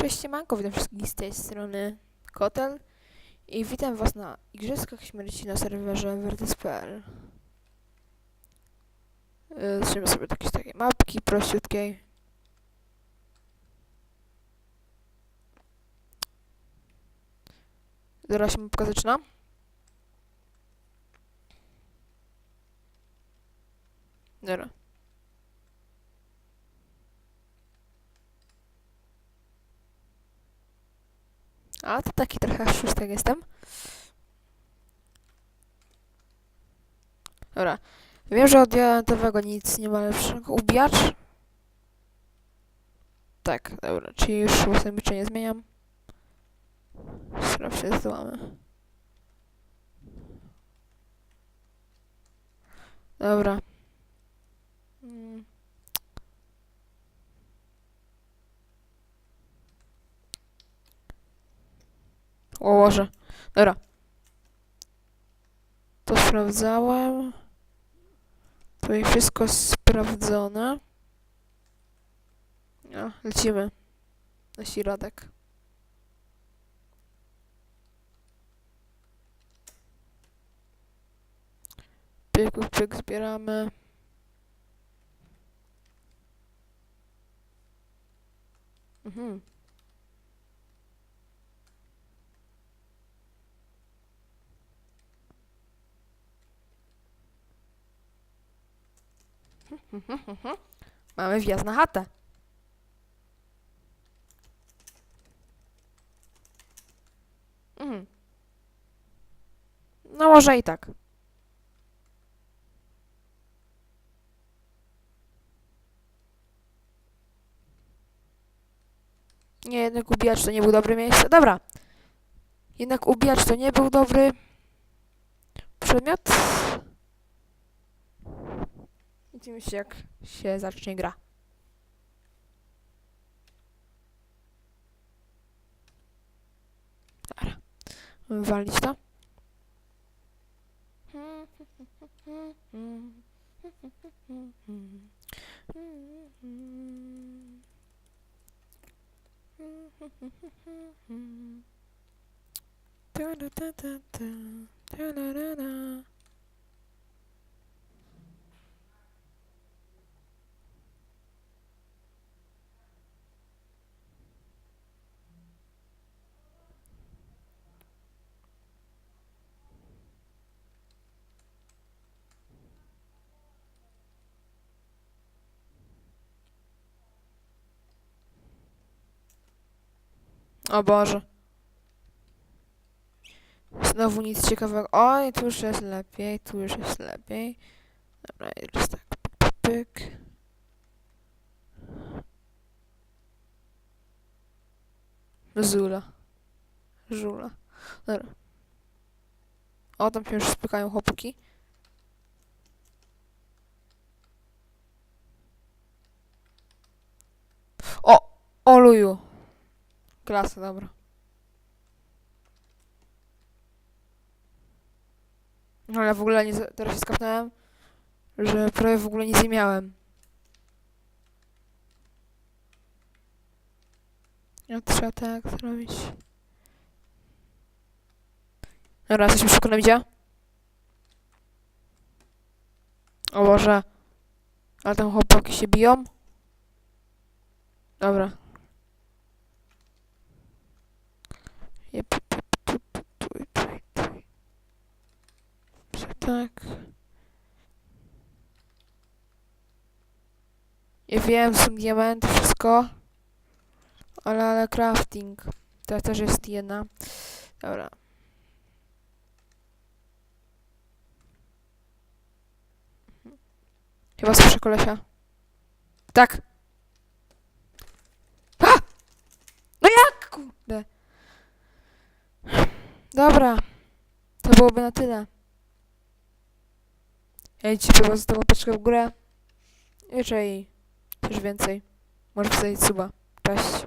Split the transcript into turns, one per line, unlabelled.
Cześć siemanko, witam wszystkich z tej strony Kotel i witam was na Igrzyskach Śmierci na serwerze Vertis.pl Yy, Zaczniemy sobie od jakiejś takiej mapki prościutkiej. Zaraz się mapka zaczyna. Dobra. A, to taki trochę szóstek jestem. Dobra. Wiem, że od diamentowego nic nie ma lepszego. Ubijacz? Tak, dobra. Czyli już sobie nie zmieniam. Spraw się zdołamy. Dobra. O Boże. Dobra. To sprawdzałem. Tutaj wszystko sprawdzone. No, lecimy. Na środek. Pyk, pyk, zbieramy. Mhm. Mamy wjazd na chatę. Mhm. No może i tak. Nie, jednak ubijacz to nie był dobre miejsce. Dobra. Jednak ubijacz to nie był dobry przedmiot. Widzimy się jak się zacznie gra. Dobra. Wywalić to. Ta-da-da-da-da. Ta-da-da-da. O Boże. Znowu nic ciekawego. Oj, tu już jest lepiej, tu już jest lepiej. Dobra, jest tak. Pyk. Zula. Żula. Dobra. O, tam się już spykają chłopaki. O! Oluju. Klasa, dobra. No ja w ogóle nie, teraz się skapnąłem, że prawie w ogóle nic nie miałem. Ja trzeba tak zrobić. Dobra, jesteśmy szybko na widzie. O Boże. Ale tam chłopaki się biją. Dobra. Tak. Ja wiem, są diamenty, wszystko. Ale, ale crafting. To też jest jedna. Dobra. Chyba słyszę kolesia. Tak! A! No jak, kurde? Dobra. To byłoby na tyle. Ja ci chyba zostawiam łapeczkę w górę. Jeżeli coś więcej. Może wstawić suba. Cześć.